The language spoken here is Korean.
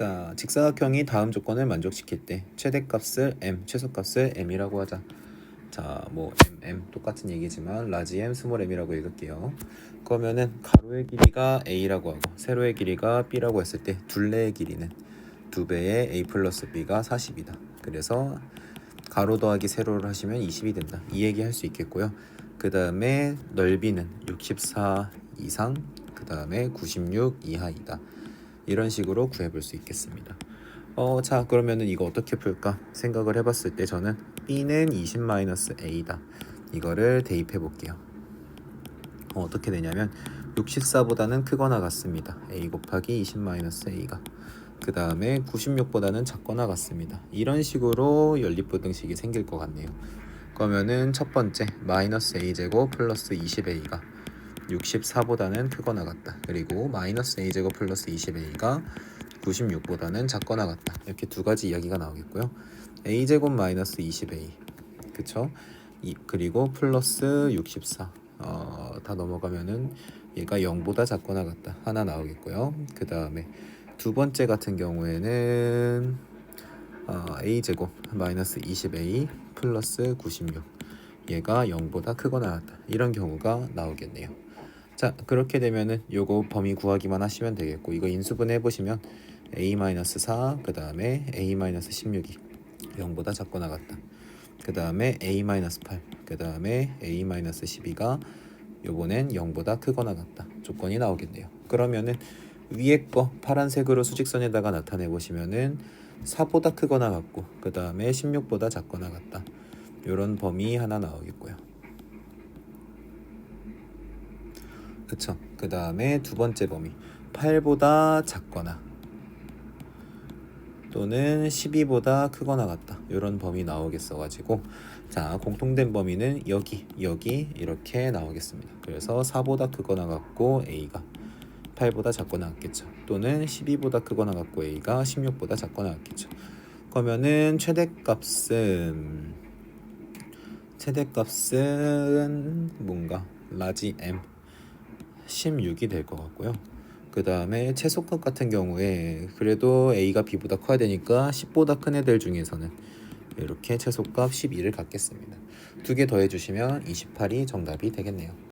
자, 직사각형이 다음 조건을 만족시킬 때 최대값을 m, 최소값을 m이라고 하자. 자, 뭐 m, m 똑같은 얘기지만 라지 m, 스몰 m이라고 읽을게요. 그러면은 가로의 길이가 a라고 하고 세로의 길이가 b라고 했을 때 둘레의 길이는 두 배의 a 플러스 b가 40이다. 그래서 가로 더하기 세로를 하시면 20이 된다. 이 얘기 할 수 있겠고요. 그 다음에 넓이는 64 이상, 그 다음에 96 이하이다. 이런 식으로 구해볼 수 있겠습니다. 어, 자, 그러면은 이거 어떻게 풀까 생각을 해봤을 때 저는 b는 20-a다. 이거를 대입해 볼게요. 어, 어떻게 되냐면 64보다는 크거나 같습니다. a 곱하기 20-a가. 그 다음에 96보다는 작거나 같습니다. 이런 식으로 연립부등식이 생길 것 같네요. 그러면은 첫 번째 마이너스 a 제곱 플러스 20a가 64보다는 크거나 같다. 그리고 마이너스 a 제곱 플러스 20a가 96보다는 작거나 같다. 이렇게 두 가지 이야기가 나오겠고요. a 제곱 마이너스 20a 그쵸? 이, 그리고 플러스 64 어, 다 넘어가면은 얘가 0보다 작거나 같다. 하나 나오겠고요. 그 다음에 두 번째 같은 경우에는 어, a 제곱 마이너스 20a 플러스 96 얘가 0보다 크거나 같다. 이런 경우가 나오겠네요. 자 그렇게 되면은 요거 범위 구하기만 하시면 되겠고 이거 인수분 해보시면 a-4 그 다음에 a-16이 0보다 작거나 같다 그 다음에 a-8 그 다음에 a-12가 요번엔 0보다 크거나 같다 조건이 나오겠네요 그러면은 위에 거 파란색으로 수직선에다가 나타내 보시면은 4보다 크거나 같고 그 다음에 16보다 작거나 같다 요런 범위 하나 나오겠고요 그쵸. 그 다음에 두 번째 범위 8보다 작거나 또는 12보다 크거나 같다. 이런 범위 나오겠어 가지고 자 공통된 범위는 여기 여기 이렇게 나오겠습니다. 그래서 4보다 크거나 같고 A가 8보다 작거나 같겠죠. 또는 12보다 크거나 같고 A가 16보다 작거나 같겠죠. 그러면은 최대값은 최대값은 뭔가 라지 M 16이 될 것 같고요. 그 다음에 최소값 같은 경우에 그래도 A가 B보다 커야 되니까 10보다 큰 애들 중에서는 이렇게 최소값 12를 갖겠습니다. 두 개 더해주시면 28이 정답이 되겠네요.